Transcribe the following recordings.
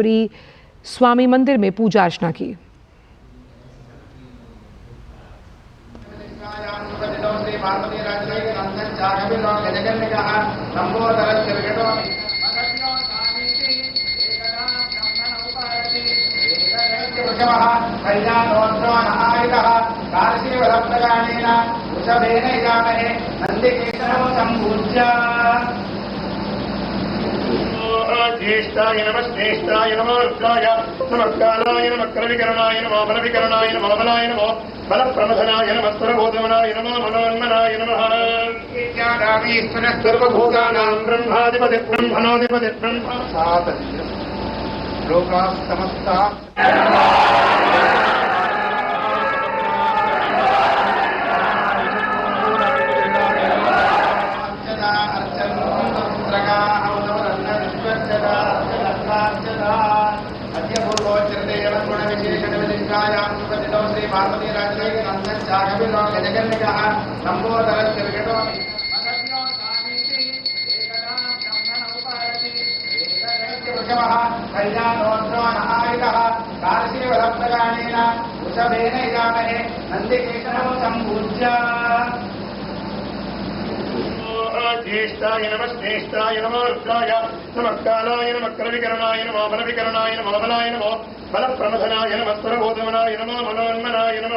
स्वामी मंदिर में पूजा अर्चना की। वृषभेन इदामहे नन्दिकेशनो सम्पूज्य జ్యేష్ఠాయ నమ శ్రేష్టాయ నమార్గాయ నమకాలాయ నమ క్రవికరణాయ నమ బలవికరణాయ నమ బలాయ నమ బలప్రమధనాయ నమ స్వరబోధమనాయ నమ మనోన్మనాయ నమ సర్వభూతానాం బ్రహ్మాధిపతి బ్రహ్మణాధిపతి బ్రహ్మ సాత లోకా సమస్త. अनन्यो सामीति एकदा ब्रह्मण उपहरति वृषभः कल्याणोऽध्रो नहायुधः कार्षीवलप्रगानेन वृषभेन इदामहे नन्दिकेशनो सम्पूज्य జ్యేష్ఠాయ నమ శ్రేష్టాయ నమార్కాయ నమకాలాయ నమక్రవికరణాయ నమ బలవికరణాయ నమలాయ నమ బలప్రమథనాయ నమస్వరబోధమనాయ నమ మనోన్మనాయ నమ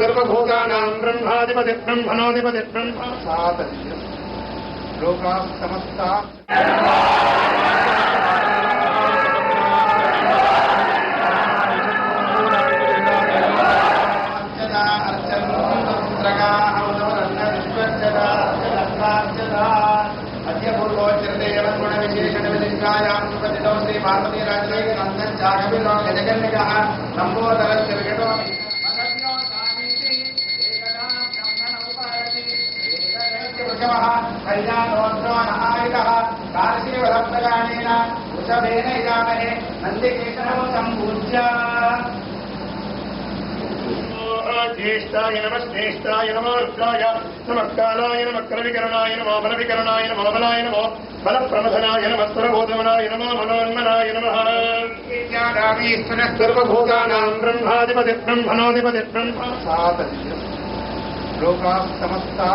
సర్వభూతానాం బ్రహ్మాధిపతి బ్రహ్మణోధిపతి బ్రహ్మ సాత లోకా సమస్త శ్రీకాయానుపతితం శ్రీ పార్వతీ రాజరైక నందం చాగవిలో గజగన్నిక నమో नमो बलविकरणाय नमो बलाय नमो बलप्रमथनाय नमः स्वरबोधमनाय नमो मनोन्मनाय नमः इत्यादामीश्वरः सर्वभूतानां ब्रह्माधिपति ब्रह्मणोऽधिपति ब्रह्म सातस्य लोकाः समस्ता